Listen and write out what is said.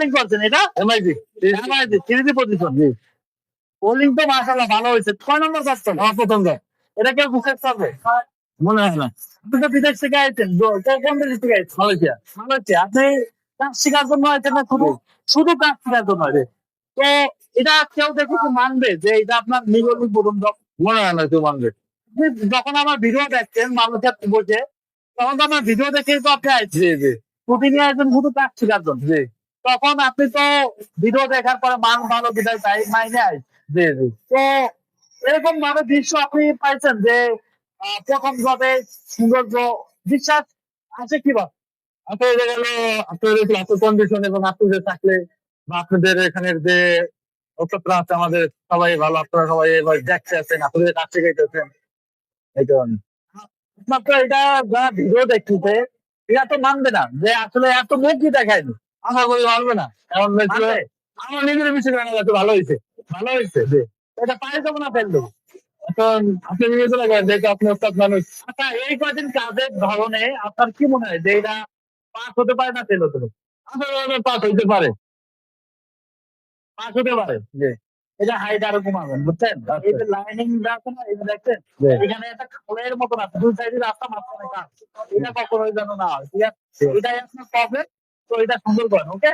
Holding করছেন এটা? MIG MIG three position জি। হোল্ডিং তো মাশাআল্লাহ ভালো হয়েছে। ছয় নম্বর কাস্টম আমার দেয় এটা কেউ বুঝতে পারবে মনে হয় না। আপনি তো বিদেশ থেকে আইছেন কোন দেশ থেকে আইছেন? মালয়েশিয়া। মালয়েশিয়া আপনি কাজ শেখার জন্য আইছেন না শুধু? শুধু কাজ শেখার জন্য আইছেন। তো এটা কেউ দেখে মানবে যে এটা আপনার নিগমিক প্রথম মনে হয় না কেউ মানবে। যখন আমার ভিডিও দেখছেন মানুষের বসে তখন তো আমার ভিডিও দেখেই তো আপনি আইছেন। নিয়ে আসবেন শুধু কাজ শেখার জন্য তখন আপনি তো ভিডিও দেখার পরে মান ভালো বিদায় তাই মাইনে আইস জি জি। তো এরকম ভাবে দৃশ্য আপনি পাইছেন যে প্রথম জবে সৌন্দর্য বিশ্বাস আছে কি বা? আপনার এটা গেল আপনার আপনার কন্ডিশন এবং আপনি যে থাকলে বা আপনাদের এখানের যে আছে আমাদের সবাই ভালো আপনারা সবাই এবার দেখতে আছেন আপনাদের কাছ থেকে গেছেন এই কারণে। মাত্র এটা যারা ভিডিও দেখতেছে এটা তো মানবে না যে আসলে এত মুখ কি দেখায়নি। আশা করি মানবে না। মানবে? আমার নিজের বিষয় জানা যাচ্ছে ভালো হয়েছে। ভালো হয়েছে? এটা পায়ে যাব না ফেলব এখন আপনি বিবেচনা করেন যেহেতু আপনি ওস্তাদ মানুষ। আচ্ছা এই কদিন কাজের ধরনে আপনার কি মনে হয় যে এটা পাস হতে পারে না ফেল হতে পারে? পাস হইতে পারে। পাস হতে পারে। এটা হাইট আরও কমাবেন বুঝছেন? এই যে লাইনিং আছে না এই যে দেখছেন? এখানে একটা খালের মতন আছে দুই সাইডে রাস্তা মাঝখানে কাজ। এটা কখনোই যেন না হয় ঠিক আছে? এটাই আপনার প্রবলেম তো এটা সুন্দর করেন ওকে